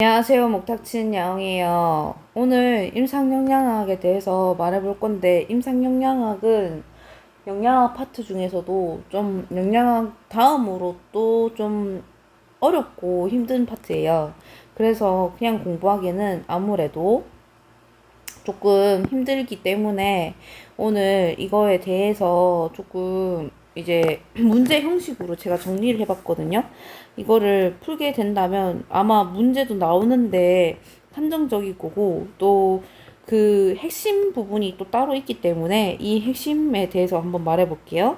안녕하세요. 목탁친 야옹이에요. 오늘 임상영양학에 대해서 말해볼 건데, 임상영양학은 영양학 파트 중에서도 좀 영양학 다음으로 또 좀 어렵고 힘든 파트예요. 그래서 그냥 공부하기에는 아무래도 조금 힘들기 때문에 오늘 이거에 대해서 조금 이제 문제 형식으로 제가 정리를 해봤거든요. 이거를 풀게 된다면 아마 문제도 나오는데 한정적일 거고 또 그 핵심 부분이 또 따로 있기 때문에 이 핵심에 대해서 한번 말해 볼게요.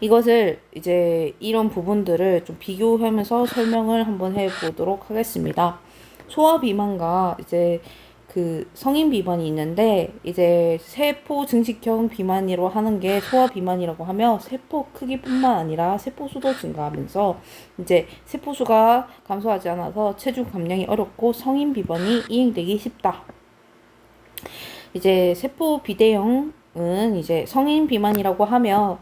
이것을 이제 이런 부분들을 좀 비교하면서 설명을 한번 해 보도록 하겠습니다. 소아 비만과 이제 그 성인 비만이 있는데 이제 세포 증식형 비만으로 하는 게 소아 비만이라고 하며 세포 크기뿐만 아니라 세포 수도 증가하면서 이제 세포 수가 감소하지 않아서 체중 감량이 어렵고 성인 비만이 이행되기 쉽다. 이제 세포 비대형은 이제 성인 비만이라고 하며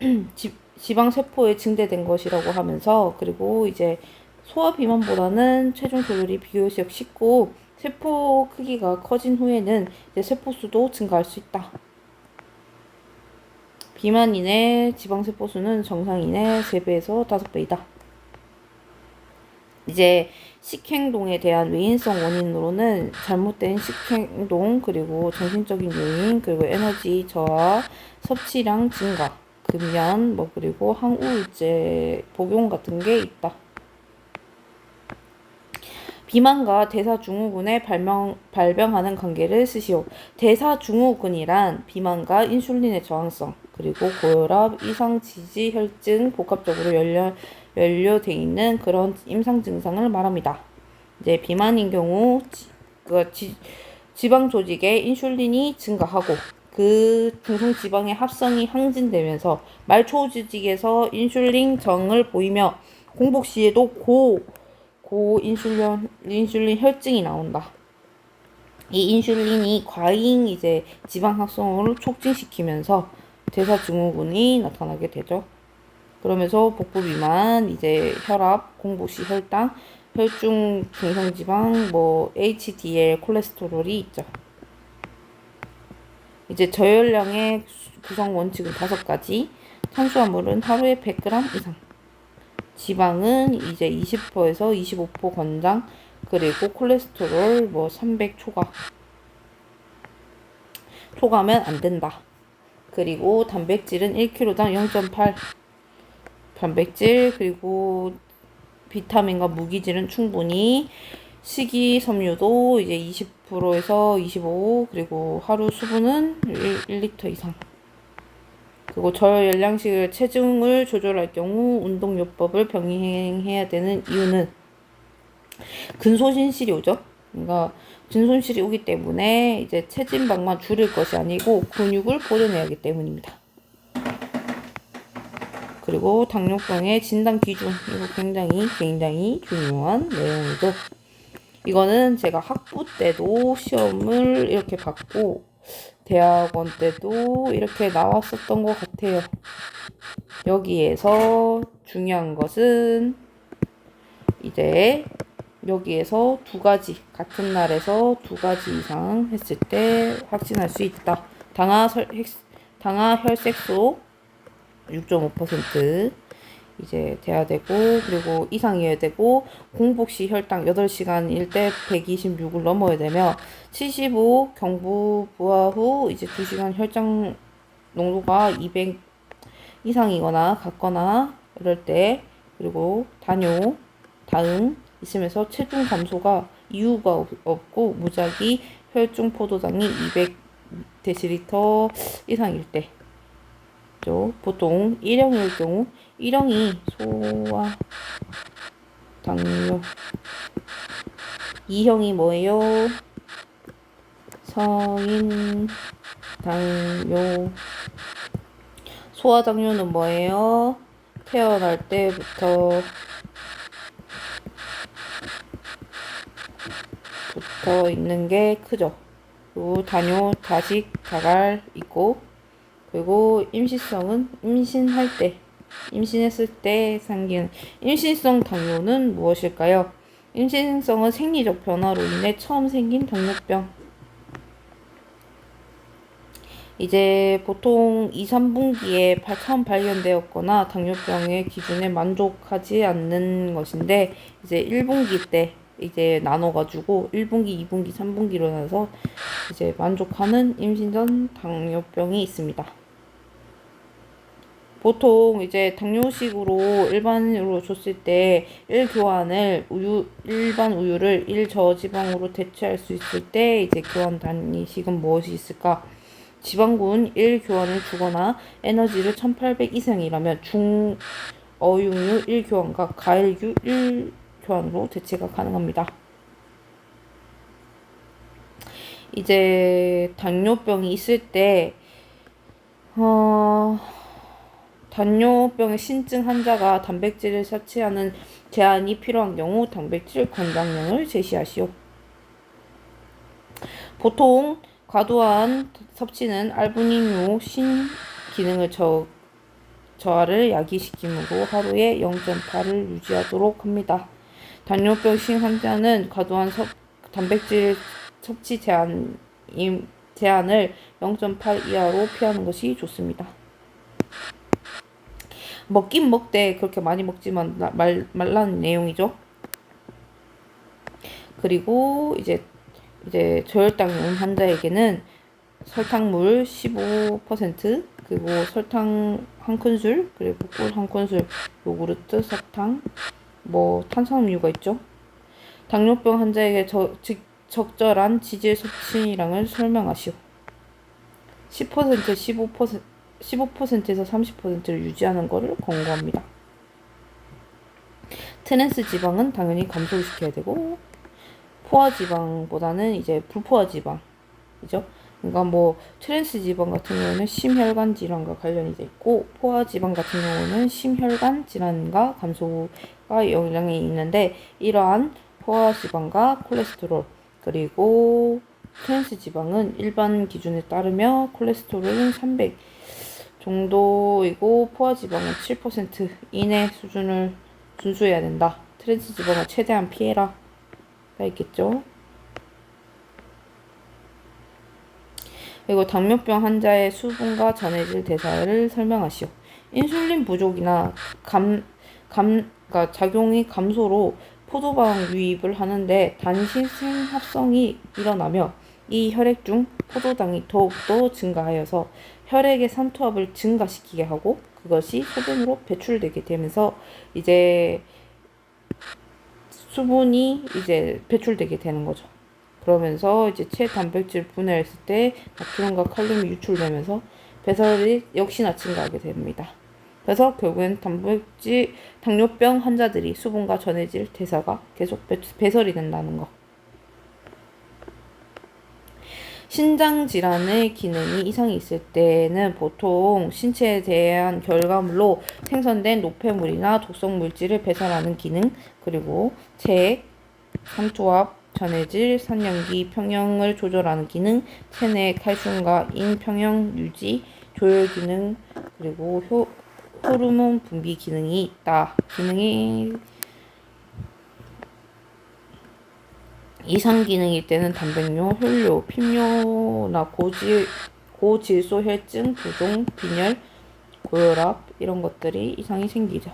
지, 지방 세포에 증대된 것이라고 하면서 그리고 이제 소아 비만보다는 체중 조절이 비교적 쉽고 세포 크기가 커진 후에는 이제 세포 수도 증가할 수 있다. 비만인의 지방 세포 수는 정상인의 3배에서 5배이다. 이제 식행동에 대한 외인성 원인으로는 잘못된 식행동 그리고 정신적인 요인 그리고 에너지 저하 섭취량 증가 금연 뭐 그리고 항우울제 복용 같은 게 있다. 비만과 대사증후군의 발명, 발병하는 관계를 쓰시오. 대사증후군이란 비만과 인슐린의 저항성, 그리고 고혈압, 이상 지지, 혈증, 복합적으로 연려, 연료돼 있는 그런 임상 증상을 말합니다. 이제 비만인 경우 지, 그 지, 지방 조직의 인슐린이 증가하고 그 중성 지방의 합성이 항진되면서 말초 조직에서 인슐린 정을 보이며 공복 시에도 고 고인슐린 인슐린 혈증이 나온다. 이 인슐린이 과잉 이제 지방 합성을 촉진시키면서 대사 증후군이 나타나게 되죠. 그러면서 복부 비만, 이제 혈압, 공복시 혈당, 혈중 중성 지방, 뭐 HDL 콜레스테롤이 있죠. 이제 저열량의 구성 원칙은 다섯 가지. 탄수화물은 하루에 100g 이상. 지방은 이제 20%에서 25% 권장 그리고 콜레스테롤 뭐 300 초과. 초과면 안 된다. 그리고 단백질은 1kg당 0.8 단백질 그리고 비타민과 무기질은 충분히 식이섬유도 이제 20%에서 25 그리고 하루 수분은 1, 1리터 이상 그리고 저열량식을 체중을 조절할 경우 운동요법을 병행해야 되는 이유는 근소신실이 오죠. 그러니까 근손실이 오기 때문에 이제 체진방만 줄일 것이 아니고 근육을 보존해야 하기 때문입니다. 그리고 당뇨병의 진단 기준 이거 굉장히 굉장히 중요한 내용이죠. 이거는 제가 학부 때도 시험을 이렇게 받고 대학원 때도 이렇게 나왔었던 것 같아요. 여기에서 중요한 것은 이제 여기에서 두 가지 같은 날에서 두 가지 이상 했을 때 확진할 수 있다. 설, 당화 혈색소 6.5% 이제 돼야 되고 그리고 이상이어야 되고 공복 시 혈당 8시간일 때 126을 넘어야 되며 75 경부 부하 후 이제 2시간 혈당 농도가 200 이상이거나 같거나 이럴 때 그리고 단요 다음 있으면서 체중 감소가 이유가 없고 무작위 혈중 포도당이 200 데시리터 이상일 때. 보통 일형일 경우 일형이 소화 당뇨 이형이 뭐예요? 성인 당뇨 소화 당뇨는 뭐예요? 태어날 때부터 붙어 있는 게 크죠. 그리고 단뇨, 다식, 자갈 있고 그리고 임시성은 임신할 때 임신했을 때 생긴 임신성 당뇨는 무엇일까요? 임신성은 생리적 변화로 인해 처음 생긴 당뇨병. 이제 보통 2, 3분기에 처음 발견되었거나 당뇨병의 기준에 만족하지 않는 것인데 이제 1분기 때 이제 나눠가지고 1분기, 2분기, 3분기로 나눠서 이제 만족하는 임신 전 당뇨병이 있습니다. 보통 이제 당뇨식으로 일반으로 줬을 때 1교환을 우유 일반 우유를 1저지방으로 대체할 수 있을 때 이제 교환 단위식은 무엇이 있을까? 지방군 1교환을 주거나 에너지를 1800 이상이라면 중어육류 1교환과 가일류 1교환으로 대체가 가능합니다. 이제 당뇨병이 있을 때 어, 당뇨병의 신증 환자가 단백질을 섭취하는 제한이 필요한 경우 단백질 권장량을 제시하시오. 보통 과도한 섭취는 알부민류 신 기능을 저, 저하를 야기시키므로 하루에 0.8을 유지하도록 합니다. 당뇨병 신 환자는 과도한 섭, 단백질 섭취 제한, 제한을 0.8 이하로 피하는 것이 좋습니다. 먹긴 먹되 그렇게 많이 먹지만 말, 말라는 내용이죠. 그리고 이제 이제 저혈당온 환자에게는 설탕물 15% 그리고 설탕 한 큰술 그리고 꿀 한 큰술 요구르트 사탕 뭐 탄산음료가 있죠. 당뇨병 환자에게 저, 즉, 적절한 지질 섭취량을 설명하시오. 10% 15% 15%에서 30%를 유지하는 것을 권고합니다. 트랜스 지방은 당연히 감소시켜야 되고 포화 지방보다는 이제 불포화 지방이죠. 그러니까 뭐 트랜스 지방 같은 경우는 심혈관 질환과 관련이 돼 있고 포화 지방 같은 경우는 심혈관 질환과 감소가 영향이 있는데 이러한 포화 지방과 콜레스테롤 그리고 트랜스 지방은 일반 기준에 따르며 콜레스테롤은 300 정도이고 포화 지방은 7% 이내 수준을 준수해야 된다. 트랜스 지방을 최대한 피해라. 가 있겠죠. 그리고 당뇨병 환자의 수분과 전해질 대사를 설명하시오. 인슐린 부족이나 감, 감, 그러니까 작용이 감소로 포도당 유입을 하는데 단신 생합성이 일어나며 이 혈액 중 포도당이 더욱더 증가하여서 혈액의 산투압을 증가시키게 하고 그것이 소변으로 배출되게 되면서 이제 수분이 이제 배출되게 되는 거죠. 그러면서 이제 체 단백질 분해했을 때 나트륨과 칼륨이 유출되면서 배설이 역시나 증가하게 됩니다. 그래서 결국엔 단백질 당뇨병 환자들이 수분과 전해질 대사가 계속 배설이 된다는 거. 신장 질환의 기능이 이상이 있을 때는 보통 신체에 대한 결과물로 생성된 노폐물이나 독성 물질을 배설하는 기능, 그리고 체, 삼투압, 전해질, 산염기, 평형을 조절하는 기능, 체내 칼슘과 인 평형 유지, 조혈 기능, 그리고 효, 호르몬 분비 기능이 있다. 기능이 이상 기능일 때는 단백뇨, 혈뇨, 핀뇨나 고질, 고질소 혈증, 부종, 빈혈, 고혈압 이런 것들이 이상이 생기죠.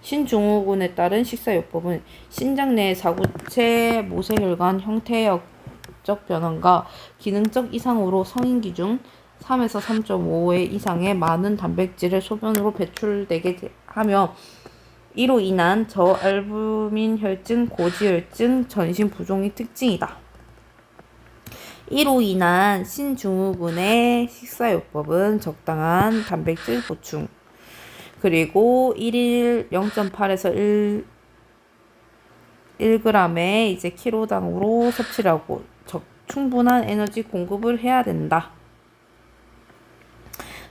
신증후군에 따른 식사요법은 신장 내 사구체 모세혈관 형태적 변환과 기능적 이상으로 성인 기준 3에서 3.5회 이상의 많은 단백질을 소변으로 배출되게 하며 이로 인한 저알부민 혈증, 고지혈증, 전신 부종이 특징이다. 이로 인한 신증후군의 식사요법은 적당한 단백질 보충, 그리고 1일 0.8에서 1, 1g의 이제 키로당으로 섭취를 하고 적, 충분한 에너지 공급을 해야 된다.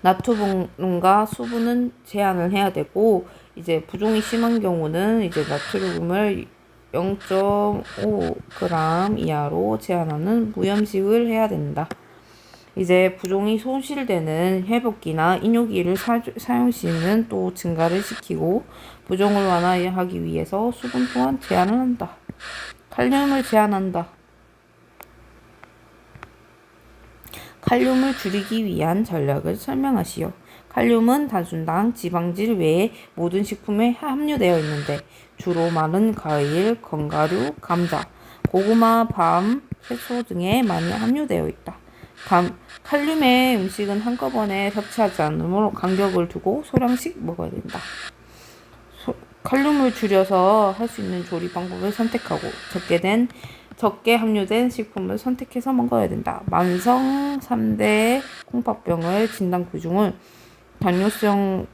나트륨과 수분은 제한을 해야 되고 이제 부종이 심한 경우는 이제 나트륨을 0.5g 이하로 제한하는 무염식을 해야 된다. 이제 부종이 손실되는 회복기나 인효기를 사, 용 시는 또 증가를 시키고 부종을 완화하기 위해서 수분 또한 제한을 한다. 칼륨을 제한한다. 칼륨을 줄이기 위한 전략을 설명하시오. 칼륨은 단순당, 지방질 외에 모든 식품에 함유되어 있는데 주로 마른 과일, 건가류, 감자, 고구마, 밤, 채소 등에 많이 함유되어 있다. 감, 칼륨의 음식은 한꺼번에 섭취하지 않으므로 간격을 두고 소량씩 먹어야 된다. 소- 칼륨을 줄여서 할 수 있는 조리 방법을 선택하고 적게 된 적게 함유된 식품을 선택해서 먹어야 된다. 만성 3대 콩팥병을 진단 규중은 당뇨성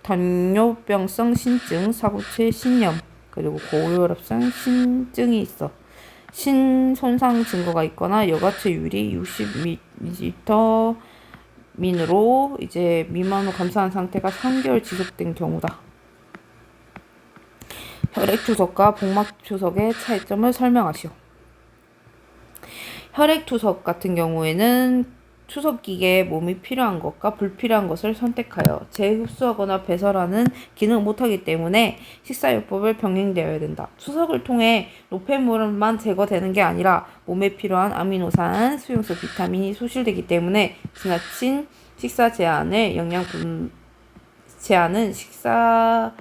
당뇨병성 신증, 사구체 신염, 그리고 고혈압성 신증이 있어. 신 손상 증거가 있거나 여과체율이 60ml 민으로 이제 미만으로 감소한 상태가 3개월 지속된 경우다. 혈액 투석과 복막 투석의 차이점을 설명하시오. 혈액 투석 같은 경우에는 투석기계에 몸이 필요한 것과 불필요한 것을 선택하여 재흡수하거나 배설하는 기능을 못하기 때문에 식사요법을 병행되어야 된다. 투석을 통해 노폐물만 제거되는 게 아니라 몸에 필요한 아미노산, 수용소 비타민이 소실되기 때문에 지나친 식사 제한을 영양 분 제한은 식사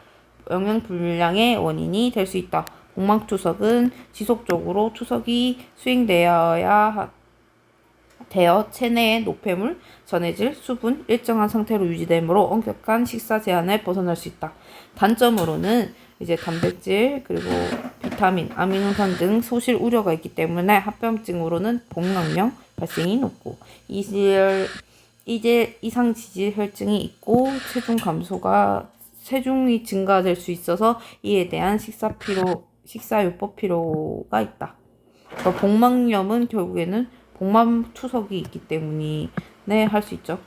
영양 불량의 원인이 될 수 있다. 복막 투석은 지속적으로 투석이 수행되어야 하- 되어 체내의 노폐물, 전해질, 수분 일정한 상태로 유지되므로 엄격한 식사 제한을 벗어날 수 있다. 단점으로는 이제 단백질 그리고 비타민, 아미노산 등 소실 우려가 있기 때문에 합병증으로는 복막염 발생이 높고 이질 이제 이상 지질 혈증이 있고 체중 감소가 체중이 증가될 수 있어서 이에 대한 식사 피로 식사요법 피로가 있다. 그러니까 복막염은 결국에는 복막 투석이 있기 때문에 할수 있죠.